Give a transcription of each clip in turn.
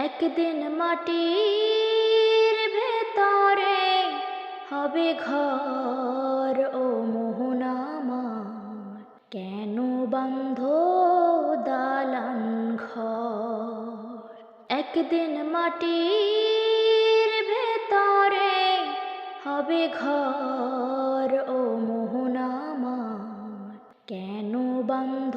একদিন মাটির ভেতরে হবে ঘর ও মোহনামার কেন বন্ধ দালান ঘর? একদিন মাটির ভেতরে হবে ঘর ও মোহনামার কেন বন্ধ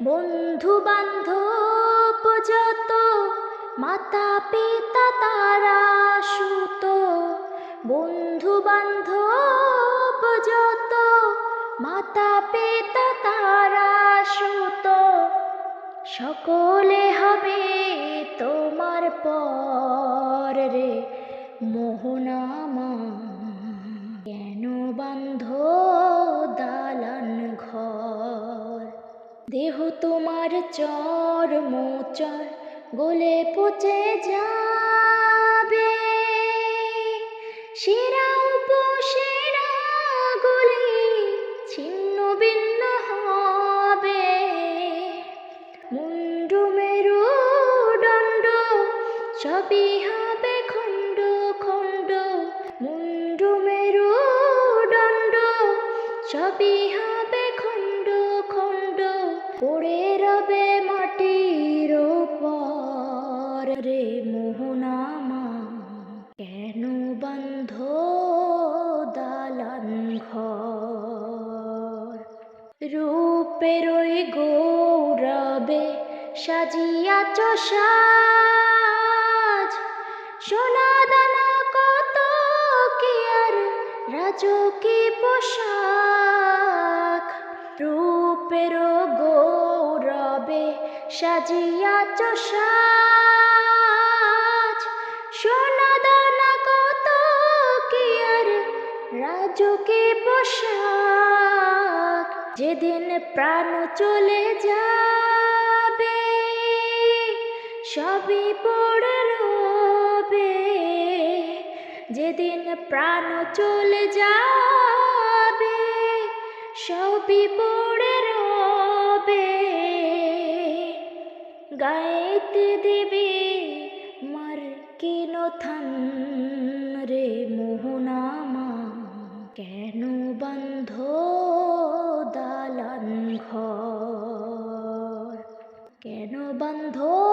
বন্ধু বান্ধব যত মাতা পিতা তারা সুত। বন্ধু বান্ধব যত মাতা পিতা তারা সুত। সকলে হবে তোমার পর রে মোহনামা কেন বান্ধ দেহ তোমার চর মোচর, গলে পচে যাবে। শিরা উপশিরা গলে ছিন্ন ভিন্ন হবে। মুন্ডু মেরু দণ্ড, সবই হবে খণ্ড খণ্ড। মুন্ডু মেরু দণ্ড, সবই হবে পড়ে রবে মাটির পর রে মোহনামা, কেন বন্ধ দালান ঘর? রূপের ওই গৌরবে সাজিয়াছ সাজ সোনা দানা কত কি আর রাজকি পোশাক। রূপের গৌরবে সাজিয়াছ সাজ। সোনা দানা কত কি আর রাজকে পোশাক। যেদিন প্রাণ চলে যাবে, সবই পড়ে রবে। যেদিন প্রাণ চলে যাবে সবই পড়ে রবে। গাইতে দেবে মার কেন থান রে মোহনামা। কেন বন্ধ দালান ঘর? কেন বন্ধ